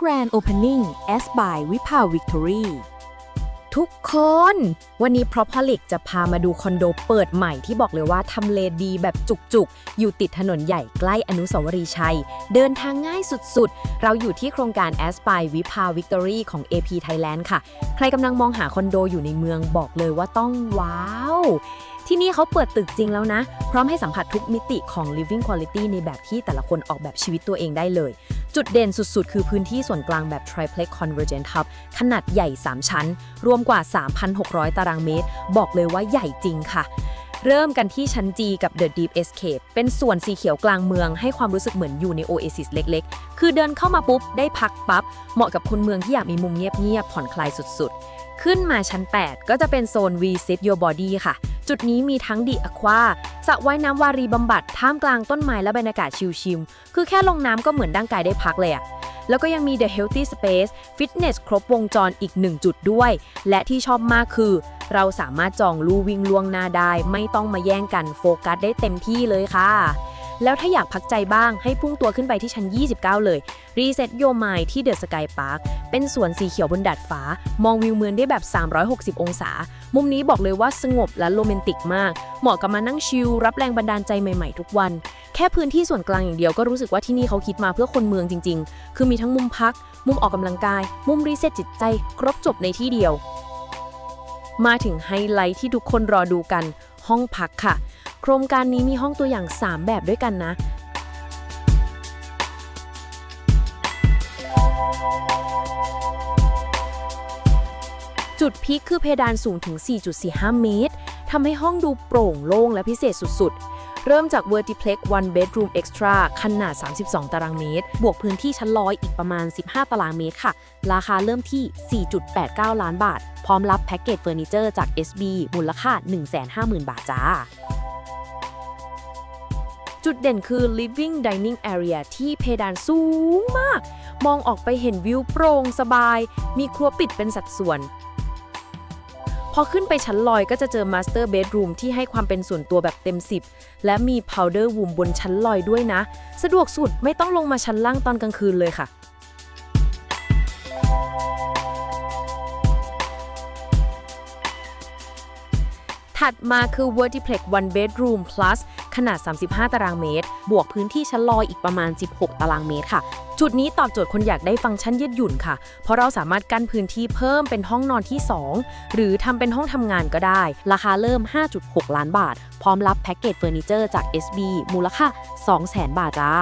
Grand Opening S by วิภา Victory ทุกคน วันนี้ p r o p o l i c จะพามาดูคอนโดเปิดใหม่ที่บอกเลยว่าทำเลดีแบบจุกๆ อยู่ติดถนนใหญ่ใกล้อนุสาวรีย์ชัย เดินทางง่ายสุดๆ เราอยู่ที่โครงการ a s p i วิภา Victory ของ AP Thailand ค่ะ ใครกำลังมองหาคอนโดอยู่ในเมืองบอกเลยว่าต้องว้าวที่นี่เขาเปิดตึกจริงแล้วนะ พร้อมให้สัมผัสทุกมิติของ living quality ในแบบที่แต่ละคนออกแบบชีวิตตัวเองได้เลย จุดเด่นสุดๆ คือพื้นที่ส่วนกลางแบบ triplex convergent hub ขนาดใหญ่ 3 ชั้น รวมกว่า 3,600 ตารางเมตร บอกเลยว่าใหญ่จริงค่ะ เริ่มกันที่ชั้น G กับ The Deep Escape เป็นส่วนสีเขียวกลางเมือง ให้ความรู้สึกเหมือนอยู่ใน Oasis เล็กๆ คือเดินเข้ามาปุ๊บ ได้พักปับ๊บ เหมาะกับคนเมืองที่อยากมีมุมเงียบๆผ่อนคลายสุดๆ ขึ้นมาชั้น 8 ก็จะเป็นโซน Reset Your Body ค่ะ จุดนี้มีทั้งดีอะควาสระว่ายน้ำวารีบำบัดท่ามกลางต้นไม้และบรรยากาศชิลๆคือแค่ลงน้ำก็เหมือนร่างกายได้พักเลยอะแล้วก็ยังมี The Healthy Space Fitness ครบวงจรอีก1จุดด้วย และที่ชอบมากคือ เราสามารถจองลู่วิ่งล่วงหน้าได้ ไม่ต้องมาแย่งกันโฟกัสได้เต็มที่เลยค่ะ แล้วถ้าอยากพักใจบ้างให้พุ่งตัวขึ้นไปที่ชั้น 29 เลย Reset Your Mind ที่ The Sky Park เป็นสวนสีเขียวบนดาดฟ้า มองวิวเมืองได้แบบ 360 องศา มุมนี้บอกเลยว่าสงบและโรแมนติกมาก เหมาะกับมานั่งชิลรับแรงบันดาลใจใหม่ๆทุกวัน แค่พื้นที่ส่วนกลางอย่างเดียวก็รู้สึกว่าที่นี่เขาคิดมาเพื่อคนเมืองจริง ๆ คือมีทั้งมุมพัก มุมออกกำลังกาย มุมรีเซ็ตจิตใจ ครบจบในที่เดียว มาถึงไฮไลท์ที่ทุกคนรอดูกัน ห้องพักค่ะ ครงการนี้มีห้องตัวอย่าง 3 แบบด้วยกันนะ จุดพีคคือเพดานสูงถึง 4.45 เมตรทำให้ห้องดูโปร่งโล่งและพิเศษสุด ๆ เริ่มจาก Vertiplex One Bedroom Extra ขนาด 32 ตารางเมตร บวกพื้นที่ชั้นลอยอีกประมาณ 15 ตารางเมตรค่ะ ราคาเริ่มที่ 4.89 ล้านบาท พร้อมรับแพ็กเกจเฟอร์นิเจอร์จาก SB มูลค่า 150,000 บาทจ้า จุดเด่นคือ living dining area ที่เพดานสูงมาก มองออกไปเห็นวิวโปร่งสบาย มีครัวปิดเป็นสัดส่วน พอขึ้นไปชั้นลอยก็จะเจอ Master Bedroom ที่ให้ความเป็นส่วนตัวแบบเต็ม 10 และมี Powder Room บนชั้นลอยด้วยนะ สะดวกสุดไม่ต้องลงมาชั้นล่างตอนกลางคืนเลยค่ะถัดมาคือ Vertiplex One Bedroom Plus ขนาด 35 ตารางเมตร บวกพื้นที่ชั้นลอยอีกประมาณ 16 ตารางเมตรค่ะ จุดนี้ตอบโจทย์คนอยากได้ฟังก์ชันยืดหยุ่นค่ะ เพราะเราสามารถกั้นพื้นที่เพิ่มเป็นห้องนอนที่ 2 หรือทำเป็นห้องทำงานก็ได้ ราคาเริ่ม 5.6 ล้านบาท พร้อมรับแพ็กเกจเฟอร์นิเจอร์จาก SB มูลค่า 200,000 บาทจ้า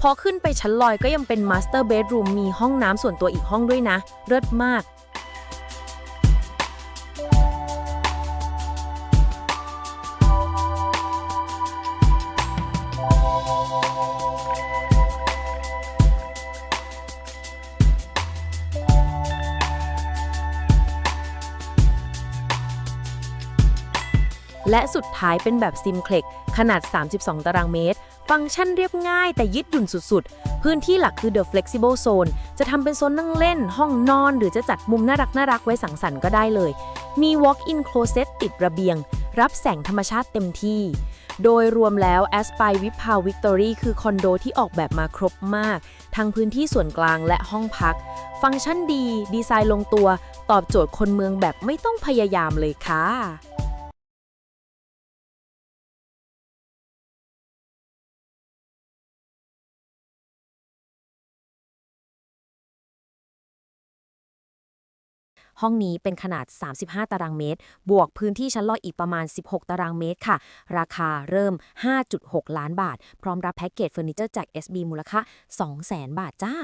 พอขึ้นไปชั้นลอยก็ยังเป็นมัสเตอร์เบดรูมีห้องน้ำส่วนตัวอีกห้องด้วยนะเลิศมาก และสุดท้ายเป็นแบบซิมเคล็กขนาด 32 ตารางเมตร ฟังก์ชันเรียบง่ายแต่ยืดหยุ่นสุดๆ พื้นที่หลักคือ The Flexible Zone จะทำเป็นโซนนั่งเล่น ห้องนอน หรือจะจัดมุมน่ารักน่ารักไว้สังสรรค์ก็ได้เลย มี Walk-in Closet ติดระเบียง รับแสงธรรมชาติเต็มที่ โดยรวมแล้ว a s p i วิภา Victory คือคอนโดที่ออกแบบมาครบมาก ทั้งพื้นที่ส่วนกลางและห้องพัก ฟังก์ชันดี ดีไซน์ลงตัว ตอบโจทย์คนเมืองแบบไม่ต้องพยายามเลยค่ะ ห้องนี้เป็นขนาด 35 ตารางเมตร บวกพื้นที่ชั้นลอยอีกประมาณ 16 ตารางเมตรค่ะ ราคาเริ่ม 5.6 ล้านบาท พร้อมรับแพ็กเกจเฟอร์นิเจอร์จาก SB มูลค่า 200,000 บาทจ้า